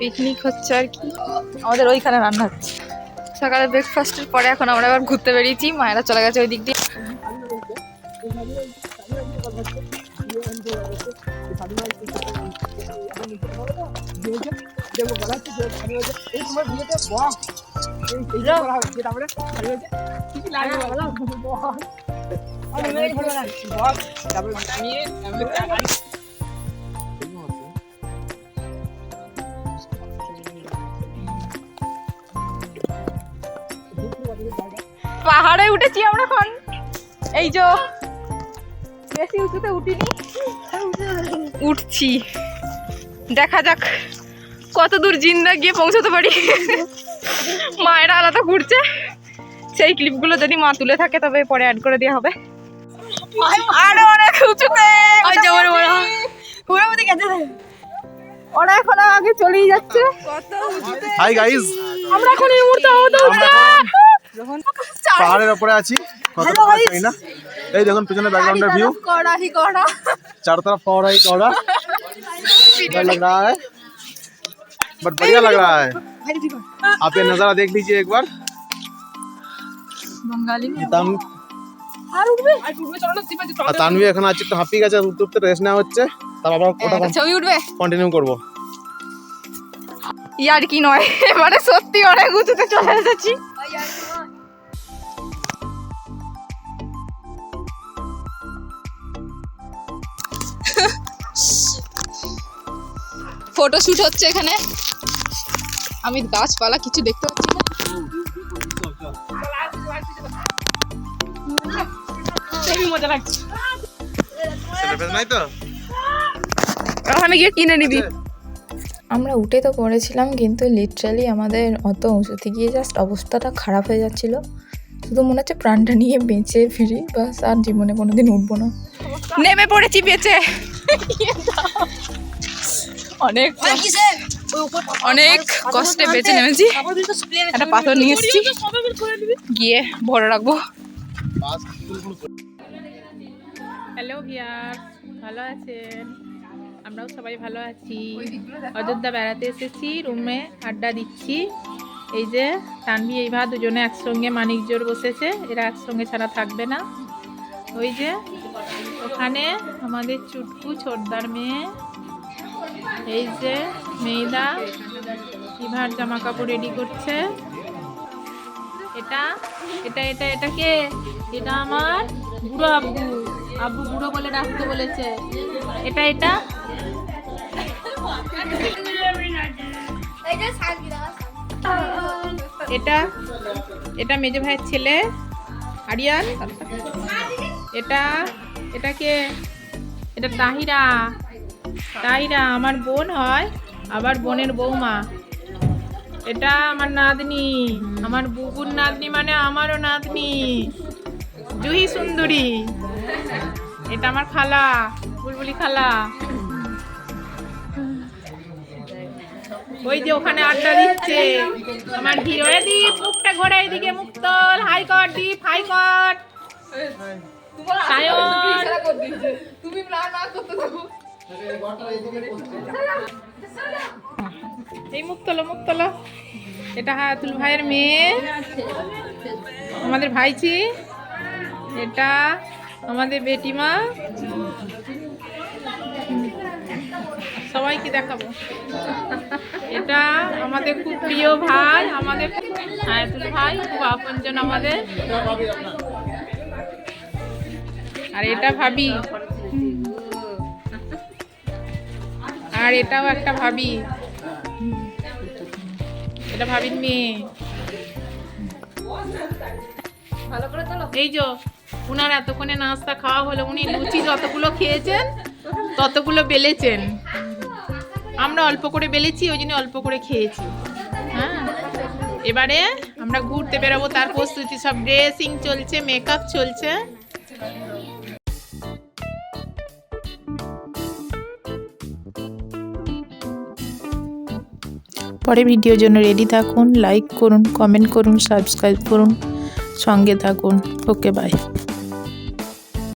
Picnic হচ্ছে আর কি। আমাদের ওইখানে রান্না হচ্ছে। সকালে ব্রেকফাস্টের পরে এখন আমরা আবার ঘুরতে বেরিয়েছি, মায়েরা চলে গেছে ওই দিক দিয়ে পাহাড়ে উঠেছি আমরা এখন। এই যে বেশি উঁচুতে উঠিনি। উঠছি। দেখা যাক কত দূর জিন্দা গিয়ে পৌঁছাতে পারি। মায়েরা আলাদা ঘুরছে। সেই ক্লিপগুলো যদি মা তুলে থাকে তবে পরে অ্যাড করে দেওয়া হবে। আরও অনেক উঁচুতে। ওরা এখন আগে চলেই যাচ্ছে। হাই গাইস আমরা এখন এই মুহূর্তে আহত আমরা এখন পাহাড়ের উপরে আছি কতটা পাহাড় জানি না এই দেখুন পিছনে बैकग्राउंड व्यू কড়া হি কড়া चारों तरफ फौरा ही दौड़ा डर लग रहा है बट बढ़िया लग रहा है आप ये नज़ारा देख लीजिए एक बार বঙ্গালী তাম আর উঠবে আর তানভি এখন আছে একটু হাঁপিয়ে গেছে উঠতে উঠতে রেস্ট নেওয়া হচ্ছে তারপর আবার ওটা একটা ছবি উঠবে কন্টিনিউ করবো ইয়ার কি নয় এবারে সত্যি অনেক উঁচুতে চলে এসেছি ফটো শুট হচ্ছে এখানে। আমি গাছপালা কিছু দেখতে পাচ্ছি না। ওখানে গিয়ে কিনে নিবি। আমরা উঠে তো পড়েছিলাম কিন্তু লিটারালি আমাদের অত উঁচুতে গিয়ে জাস্ট অবস্থাটা খারাপ হয়ে যাচ্ছিল। শুধু মনে হচ্ছে প্রাণটা নিয়ে বেঁচে ফিরি বাস আর জীবনে কোনোদিন উঠবো না। নেমে পড়েছি বেঁচে। অনেক অনেক কষ্টে বেঁচে নেমেছি। একটা পাথর নিয়ে এসেছি। গিয়ে ভরে রাখব। হ্যালো ভিয়ার ভালো আছেন? আমরাও সবাই ভালো আছি। অযোধ্যা বেড়াতে এসেছি রুমে আড্ডা দিচ্ছি। এই যে তানভি এইভা দুজনে একসঙ্গে মানিক জোর বসেছে এরা একসঙ্গে ছাড়া থাকবে না। ওই যে ওখানে আমাদের চুটকু ছোটদার মেয়ে এই যে মেয়েদা ইভার জামা কাপড় রেডি করছে। এটা এটা এটা এটা কে? এটা আমার বুড়ো আব্বু। আব্বু বুড়ো বলে ডাকতে বলেছে। এটা এটা? এটা এটা মেজো ভাইয়ের ছেলে। আরিয়ান। এটা এটা কে? এটা তাহিরা। তাহিরা আমার বোন হয় আবার বোনের বৌমা। এটা আমার নাতনি আমার বুবুর নাতনি মানে আমারও নাতনি। জুহি সুন্দরী। এটা আমার খালা বুলবুলি খালা। ওই যে ওখানে আড্ডা দিচ্ছে। আমার হিরো দি মুখটা ঘোরা এদিকে মুক্তল হাই কর দীপ হাই কর। সায়ন। এই মুখ তোলো মুখ তোলো। এটা হাতুল ভাইয়ের মেয়ে। আমাদের ভাইচি এটা আমাদের বেটিমা। সবাইকে দেখাবো। এটা আমাদের খুব প্রিয় ভাই, আমাদের হায়াতুল ভাই, খুব আপনজন আমাদের। আর এটা ভাবি। আর এটাও একটা ভাবি। এটা ভাবির মেয়ে। এই যে উনার এতক্ষণে নাস্তা খাওয়া হলো উনি লুচি যতগুলো খেয়েছেন ততগুলো বেলেছেন। আমরা অল্প করে বেলেছি ওই জন্য অল্প করে খেয়েছি। হ্যাঁ? এবারে আমরা ঘুরতে বেরোবো তার প্রস্তুতি সব ড্রেসিং চলছে মেকআপ চলছে। পরে ভিডিওর জন্য রেডি থাকুন লাইক করুন কমেন্ট করুন সাবস্ক্রাইব করুন, সঙ্গে থাকুন। Okay bye